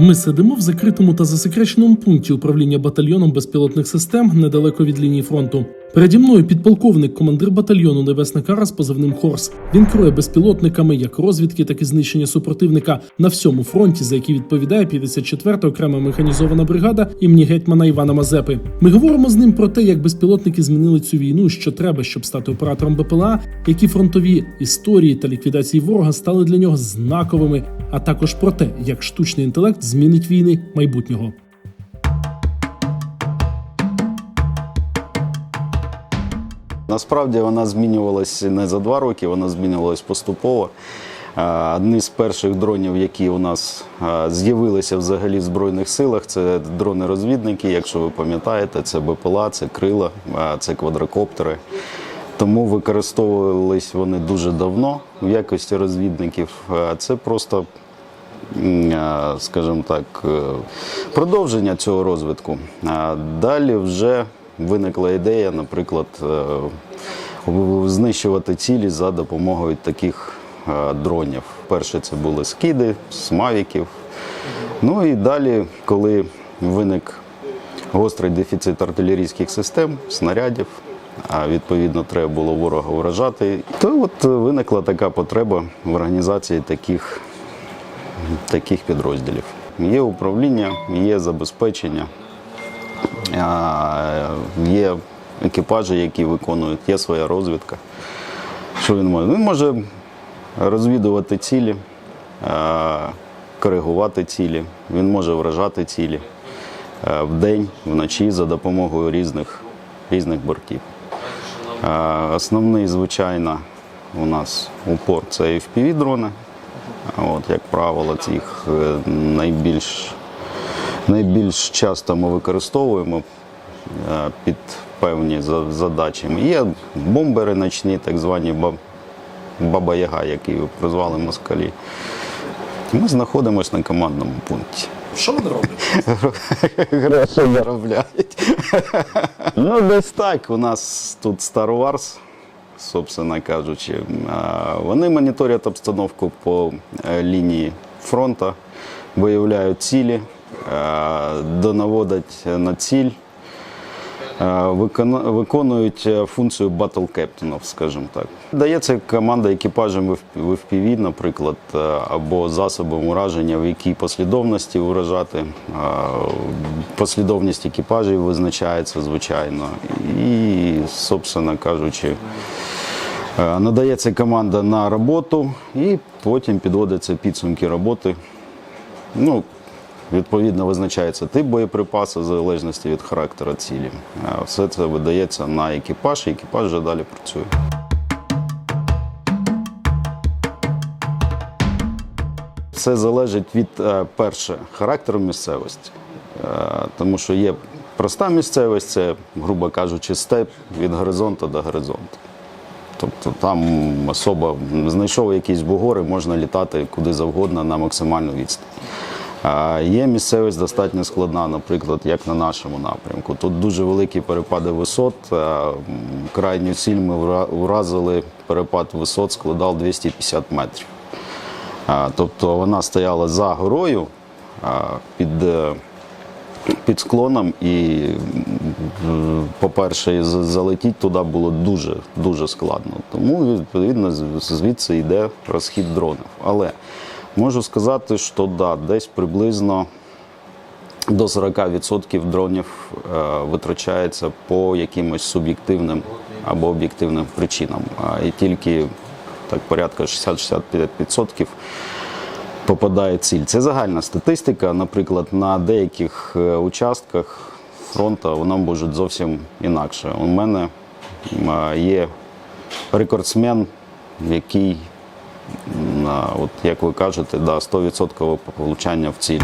Ми сидимо в закритому та засекреченому пункті управління батальйоном безпілотних систем недалеко від лінії фронту. Переді мною підполковник, командир батальйону Небесна Кара з позивним Хорс. Він керує безпілотниками як розвідки, так і знищення супротивника на всьому фронті, за який відповідає 54-та окрема механізована бригада імені гетьмана Івана Мазепи. Ми говоримо з ним про те, як безпілотники змінили цю війну, що треба, щоб стати оператором БПЛА, які фронтові історії та ліквідації ворога стали для нього знаковими, а також про те, як штучний інтелект змінить війни майбутнього. Насправді вона змінювалася не за два роки, вона змінювалась поступово. Одні з перших дронів, які у нас з'явилися взагалі в Збройних силах, це дрони-розвідники. Якщо ви пам'ятаєте, це БПЛА, це крила, це квадрокоптери. Тому використовувались вони дуже давно в якості розвідників. Це просто скажімо так, е, продовження цього розвитку. Далі вже виникла ідея, наприклад, е, знищувати цілі за допомогою таких е, дронів. Перше це були скиди з мавіків. Ну і далі, коли виник гострий дефіцит артилерійських систем, снарядів, а відповідно треба було ворога вражати, то от виникла така потреба в організації таких таких підрозділів. Є управління, є забезпечення, є екіпажі, які виконують, є своя розвідка. Що він може? Він може розвідувати цілі, коригувати цілі, він може вражати цілі а, вдень, вночі за допомогою різних, різних бортів. Основний, звичайно, у нас упор це FPV-дрони. От, як правило, їх е, найбільш, найбільш часто ми використовуємо е, під певні за- задачі. Є бомбери ночні, так звані ба- баба-яга, які прозвали москалі. Ми знаходимося на командному пункті. Що вони роблять? Гроші заробляють. ну, десь так. У нас тут Star Wars, собственно кажучи. Вони моніторять обстановку по е, лінії фронту, виявляють цілі, е, донаводять на ціль. Е, Виконують е, функцію батл кептенів, скажімо так. Дається команда екіпажам в FPV, наприклад, е, або засобом ураження, в якій послідовності уражати. Е, Послідовність екіпажів визначається, звичайно. І, собственно кажучи, надається команда на роботу, і потім підводяться підсумки роботи. Ну, Відповідно, визначається тип боєприпасу в залежності від характеру цілі. Все це видається на екіпаж, і екіпаж вже далі працює. Все залежить від е, перше характеру місцевості, Е, тому що є проста місцевість, це, грубо кажучи, степ від горизонту до горизонту. Тобто там особа знайшов якісь бугори, можна літати куди завгодно на максимальну відстань. Є місцевість достатньо складна, наприклад, як на нашому напрямку. Тут дуже великі перепади висот. Крайню ціль ми вра- вразили, перепад висот складав 250 метрів. Тобто вона стояла за горою під, е, під склоном, і, по-перше, залетіти туди було дуже, дуже складно. Тому, відповідно, звідси йде розхід дронів. Але можу сказати, що да, десь приблизно до 40% дронів е, витрачається по якимось суб'єктивним або об'єктивним причинам. А, І тільки так порядка 60-65% попадає ціль. Це загальна статистика. Наприклад, на деяких е, участках фронту вона може зовсім інакше. У мене е, є рекордсмен, який, м, а, от як ви кажете, да, 100% влучання в ціль.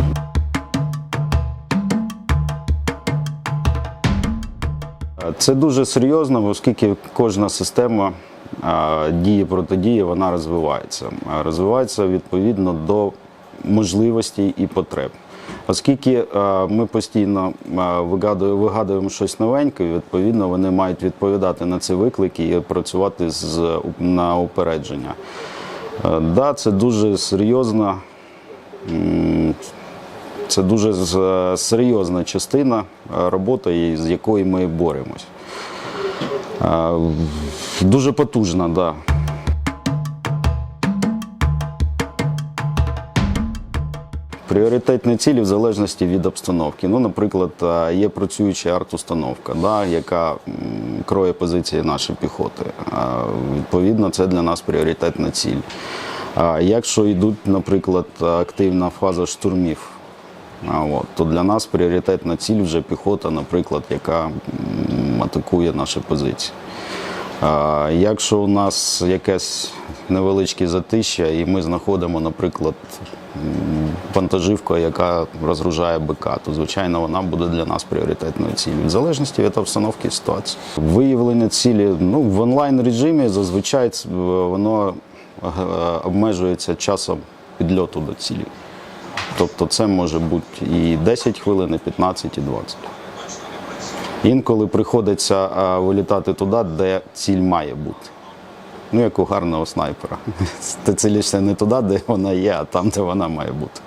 Це дуже серйозно, оскільки кожна система дії протидії вона розвивається. Розвивається відповідно до можливостей і потреб. Оскільки ми постійно вигадуємо щось новеньке, відповідно вони мають відповідати на ці виклики і працювати з, на упередження. Е, Да, це дуже серйозна, Це дуже серйозна частина е, роботи, з якою ми боремось. Е, Дуже потужна, так. Да. Пріоритетні цілі в залежності від обстановки. Ну, наприклад, е, є працююча арт-установка, да, яка кроє позиції нашої піхоти. Е, Відповідно, це для нас пріоритетна ціль. А якщо йдуть, наприклад, активна фаза штурмів, от, то для нас пріоритетна ціль вже піхота, наприклад, яка атакує наші позиції. Якщо у нас якесь невеличке затища, і ми знаходимо, наприклад, вантажівку, яка розгружає БК, то звичайно вона буде для нас пріоритетною цілею, в залежності від обстановки ситуації. Виявлення цілі ну, в онлайн режимі зазвичай воно е, обмежується часом підльоту до цілі. Тобто це може бути і 10 хвилин, і 15, і 20. Інколи приходиться вилітати туди, де ціль має бути. Ну, як у гарного снайпера. Ти цілишся не туди, де вона є, а там, де вона має бути.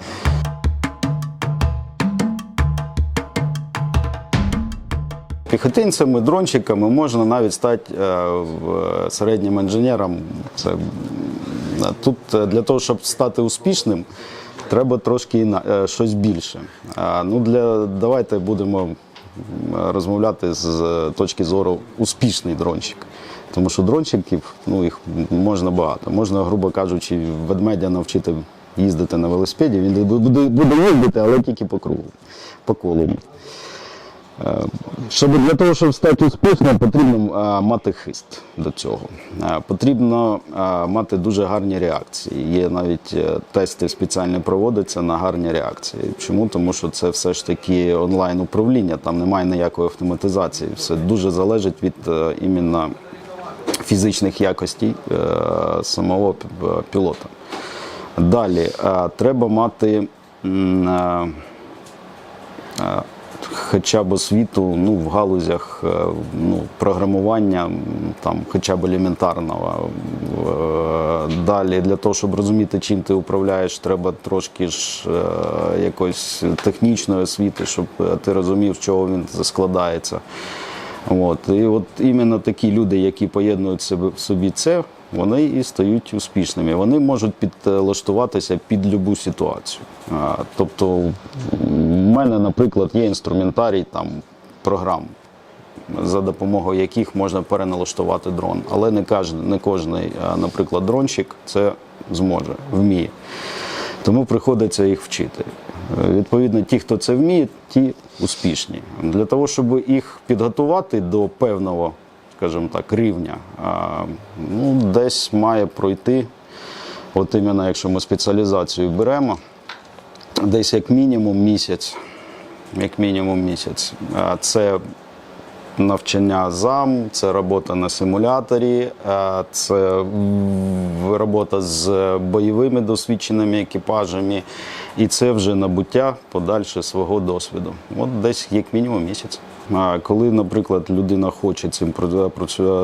Піхотинцями, дрончиками можна навіть стати е, в- середнім інженером. Це, тут е, для того, щоб стати успішним, треба трошки е, щось більше. Ну, для, давайте будемо розмовляти з точки зору успішний дрончик. Тому що дрончиків ну, їх можна багато. Можна, грубо кажучи, ведмедя навчити їздити на велосипеді, він буде їздити, але тільки по кругу, по колу. Щоб для того, щоб стати успішним, потрібно мати хист до цього. Потрібно мати дуже гарні реакції. Є навіть е, тести спеціальні проводяться на гарні реакції. Чому? Тому що це все ж таки онлайн управління, там немає ніякої автоматизації. Все дуже залежить від е, іменно фізичних якостей е, самого пілота. Далі е, треба мати. Хоча б освіту ну, в галузях е, ну, програмування, там, хоча б елементарного. Е, Далі для того, щоб розуміти, чим ти управляєш, треба трошки ж е, якоїсь технічної освіти, щоб ти розумів, з чого він складається. От. І от іменно такі люди, які поєднують в собі це, вони і стають успішними. Вони можуть підлаштуватися під будь-яку ситуацію. Тобто, мене, наприклад, є інструментарій там програм, за допомогою яких можна переналаштувати дрон. Але не кожен, не кожний, наприклад, дронщик це зможе, вміє. Тому приходиться їх вчити. Е, Відповідно, ті, хто це вміє, ті успішні. Для того, щоб їх підготувати до певного, скажімо так, рівня, ну, десь має пройти, от іменно якщо ми спеціалізацію беремо, десь як мінімум місяць. Як мінімум місяць. Це навчання зам, це робота на симуляторі, це робота з бойовими досвідченими екіпажами, і це вже набуття подальше свого досвіду. От десь як мінімум місяць. Коли, наприклад, людина хоче цим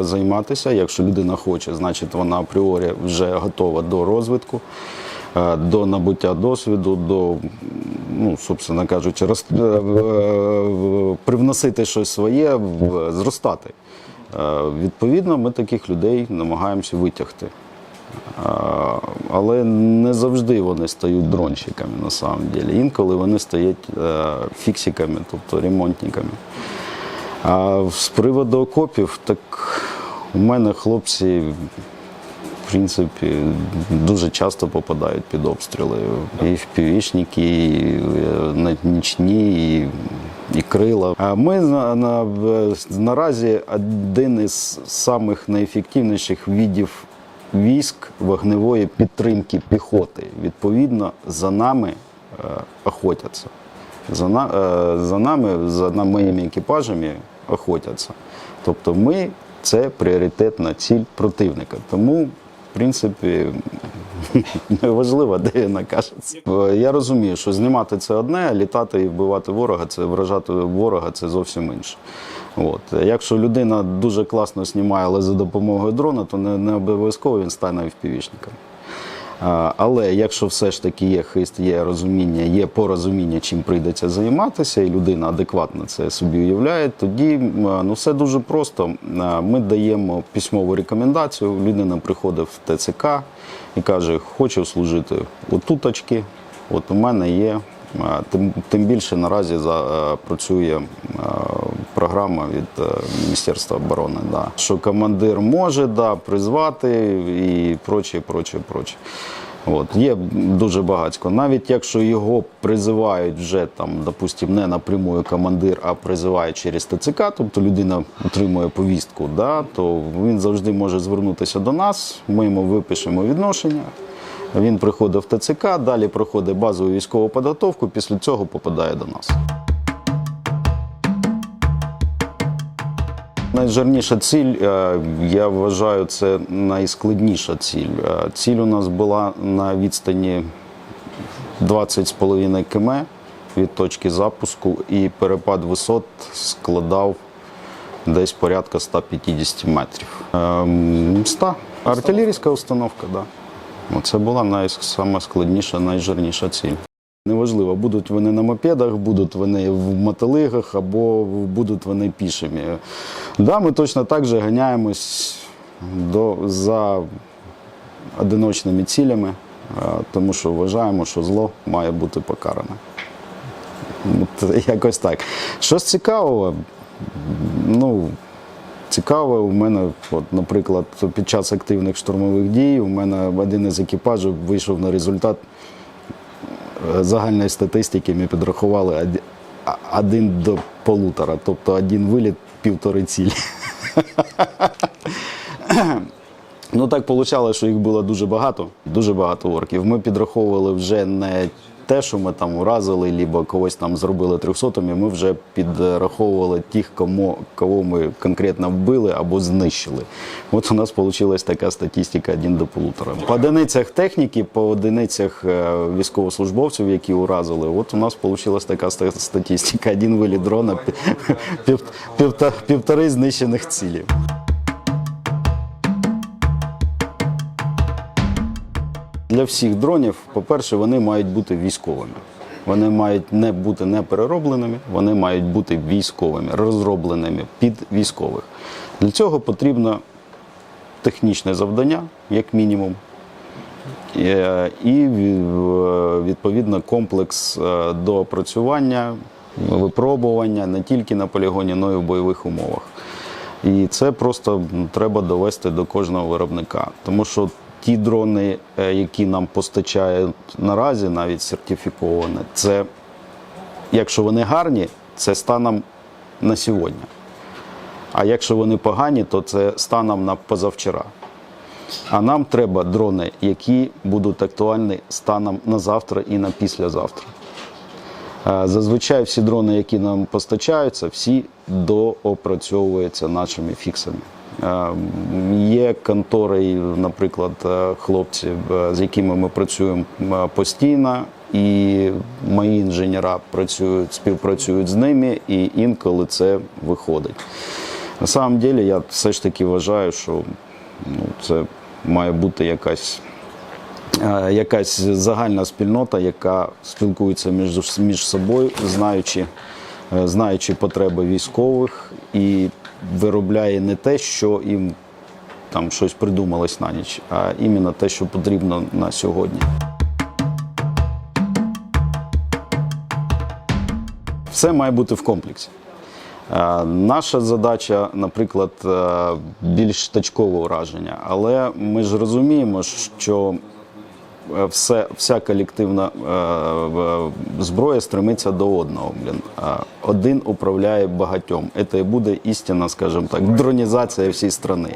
займатися, якщо людина хоче, значить вона апріорі вже готова до розвитку. Е, До набуття досвіду, до, ну, собственно кажучи, роз, е, е, привносити щось своє, зростати. Відповідно, ми таких людей намагаємося витягти. Але не завжди вони стають дронщиками на самом деле. Інколи вони стають фіксиками, тобто ремонтниками. А з приводу окопів, так у мене хлопці, принципі, дуже часто попадають під обстріли. І впівішники, і е, на- нічні, і, і крила. А ми на, на, наразі один із самих найефективніших видів військ вогневої підтримки піхоти. Відповідно, за нами е, охотяться. За, на, е, за нами, за на- моїми екіпажами охотяться. Тобто ми це пріоритетна ціль противника. Тому, в принципі, неважливо, де він окажеться. Е, Я розумію, що знімати це одне, а літати і вбивати ворога, це вражати ворога це зовсім інше. От. Якщо людина дуже класно знімає, але за допомогою дрона, то не, не обов'язково він стане впівішником. Але якщо все ж таки є хист, є розуміння, є порозуміння, чим прийдеться займатися, і людина адекватно це собі уявляє, тоді ну все дуже просто. Ми даємо письмову рекомендацію. Людина приходить в ТЦК і каже: Хочу служити отуточки. От у мене є. Тим, тим більше наразі за, е, працює е, програма від е, Міністерства оборони. Да. Що командир може да, призвати і проче, проче, проче. От. Є дуже багатько. Навіть якщо його призивають вже там, допустим, не напрямую командир, а призивають через ТЦК, тобто людина отримує повістку, да, то він завжди може звернутися до нас, ми йому випишемо відношення. Він приходить в ТЦК, далі проходить базову військову підготовку, після цього попадає до нас. Найжирніша ціль, е, я вважаю, це найскладніша ціль. Е, Ціль у нас була на відстані 20,5 км від точки запуску, і перепад висот складав десь порядка 150 метрів. Ем, 100. Артилерійська установка, так. Да. Це була найскладніша, найжирніша ціль. Неважливо, будуть вони на мопедах, будуть вони в мотолигах або будуть вони пішими. Да, ми точно так же ганяємось до, за одиночними цілями, тому що вважаємо, що зло має бути покаране. От, якось так. Щось цікавого, ну, цікаве у мене, от, наприклад, під час активних штурмових дій у мене один із екіпажів вийшов на результат е, загальної статистики. Ми підрахували один до полутора, тобто один виліт, півтори цілі. Ну так вийшло, що їх було дуже багато, дуже багато орків. Ми підраховували вже не те, що ми там уразили, або когось там зробили трьохсотими. Ми вже підраховували тих, кому кого ми конкретно вбили або знищили. От у нас вийшла така статистика один до полутора. По одиницях техніки, по одиницях е, військовослужбовців, які уразили, от у нас вийшла така ста- статистика. Один виліт дрона, півтори знищених цілі. Для всіх дронів, по-перше, вони мають бути військовими. Вони мають не бути не переробленими, вони мають бути військовими, розробленими під військових. Для цього потрібно технічне завдання, як мінімум, Е, і відповідно комплекс е, доопрацювання, випробування не тільки на полігоні, але й в бойових умовах. І це просто треба довести до кожного виробника. Тому що ті дрони, е, які нам постачають наразі, навіть сертифіковані, це, якщо вони гарні, це станом на сьогодні. А якщо вони погані, то це станом на позавчора. А нам треба дрони, які будуть актуальні станом на завтра і на післязавтра. Е, Зазвичай всі дрони, які нам постачаються, всі доопрацьовуються нашими фіксами. Є контори, наприклад, е, хлопці, е, з якими ми працюємо е, постійно, і мої інженера працюють, співпрацюють з ними, і інколи це виходить. На самом деле я все ж таки вважаю, що ну, це має бути якась, якась загальна спільнота, яка спілкується між, між собою, знаючи, знаючи потреби військових і виробляє не те, що їм там щось придумалось на ніч, а іменно те, що потрібно на сьогодні. Все має бути в комплексі. Наша задача, наприклад, е, більш точкове ураження, але ми ж розуміємо, що все, вся колективна е, зброя стремиться до одного. Блін. Е, Один управляє багатьом. Це і буде істина, скажімо так, дронізація всієї країни.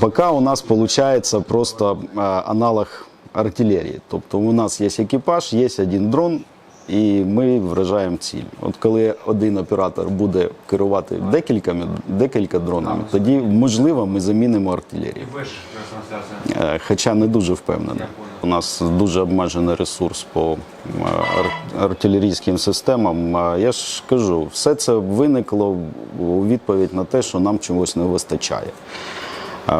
Поки у нас виходить просто е, аналог артилерії. Тобто у нас є екіпаж, є один дрон, і ми вражаємо ціль. От коли один оператор буде керувати декількома, декілька дронами, тоді можливо ми замінимо артилерію. Е, Хоча не дуже впевнений. У нас дуже обмежений ресурс по ар- артилерійським системам. Я ж кажу, все це виникло у відповідь на те, що нам чогось не вистачає.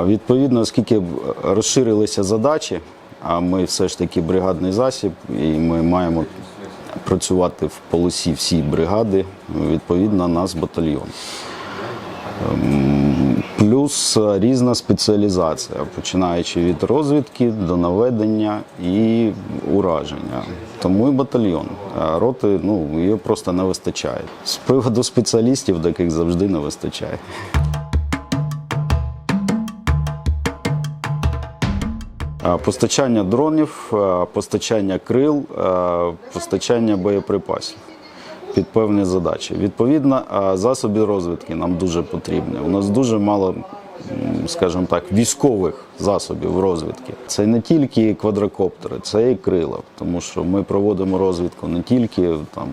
Відповідно, оскільки розширилися задачі, а ми все ж таки бригадний засіб, і ми маємо працювати в полосі всі бригади, відповідно, нас батальйон. Плюс е, різна спеціалізація, починаючи від розвідки до наведення і ураження. Тому і батальйон. А Роти ну, її просто не вистачає. З приводу спеціалістів, таких завжди не вистачає. Постачання дронів, постачання крил, постачання боєприпасів під певні задачі. Відповідно, засоби розвідки нам дуже потрібні. У нас дуже мало, скажімо так, військових засобів розвідки. Це не тільки квадрокоптери, це і крила, тому що ми проводимо розвідку не тільки там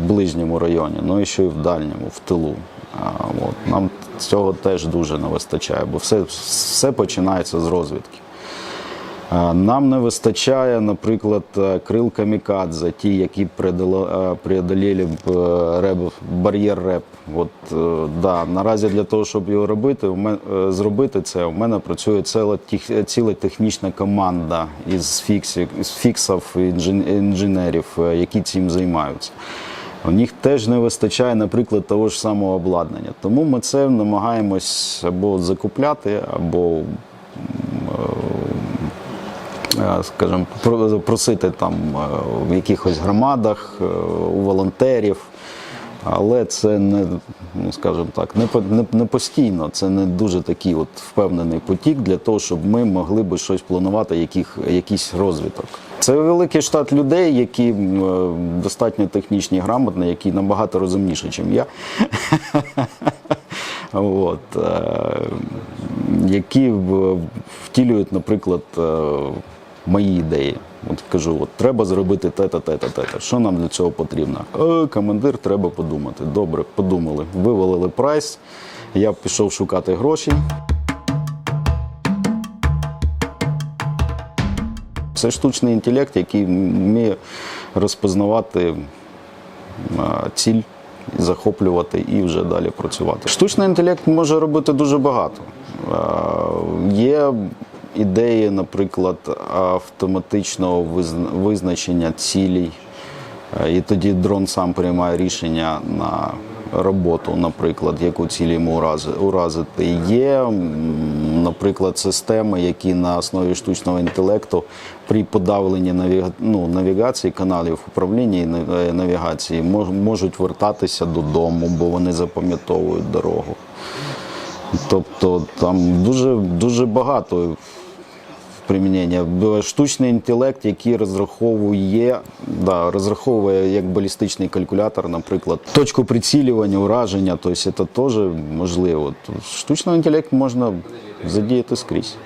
в ближньому районі, але і ще й в дальньому, в тилу. А, от, нам цього теж дуже не вистачає, бо все, все починається з розвідки. Нам не вистачає, наприклад, е, крил камікадзе, ті, які преодолели, преодолели е, реб, бар'єр РЕП. От, е, да, наразі для того, щоб його робити, е, зробити це, у мене працює ціла, ціла технічна команда із, фіксів, із фіксів інженерів, е, які цим займаються. У них теж не вистачає, наприклад, того ж самого обладнання. Тому ми це намагаємось або закупляти, або е, скажімо, про- просити там е, в якихось громадах, е, у волонтерів. Але це не, ну скажімо так, не, не, не постійно, це не дуже такий от впевнений потік для того, щоб ми могли би щось планувати, яких, якийсь розвиток. Це великий штат людей, які е, достатньо технічні, грамотні, які набагато розумніші, ніж я. От, е, які втілюють, наприклад, е, мої ідеї. От кажу, от треба зробити те-то, те-то, те-то. Що нам для цього потрібно? Е, командир, треба подумати. Добре, подумали. Вивалили прайс. Я пішов шукати гроші. Це штучний інтелект, який вміє розпознавати ціль, захоплювати і вже далі працювати. Штучний інтелект може робити дуже багато. А, Є ідеї, наприклад, автоматичного визначення цілей. Е, І тоді дрон сам приймає рішення на роботу, наприклад, яку ціль йому уразити. Є, наприклад, системи, які на основі штучного інтелекту при подавленні ну, навігації каналів управління і е, навігації можуть вертатися додому, бо вони запам'ятовують дорогу. Тобто там дуже, дуже багато примінення. Штучний інтелект, який розраховує, да, розраховує як балістичний калькулятор, наприклад, точку прицілювання, ураження, тобто це теж можливо. Штучний інтелект можна задіяти скрізь.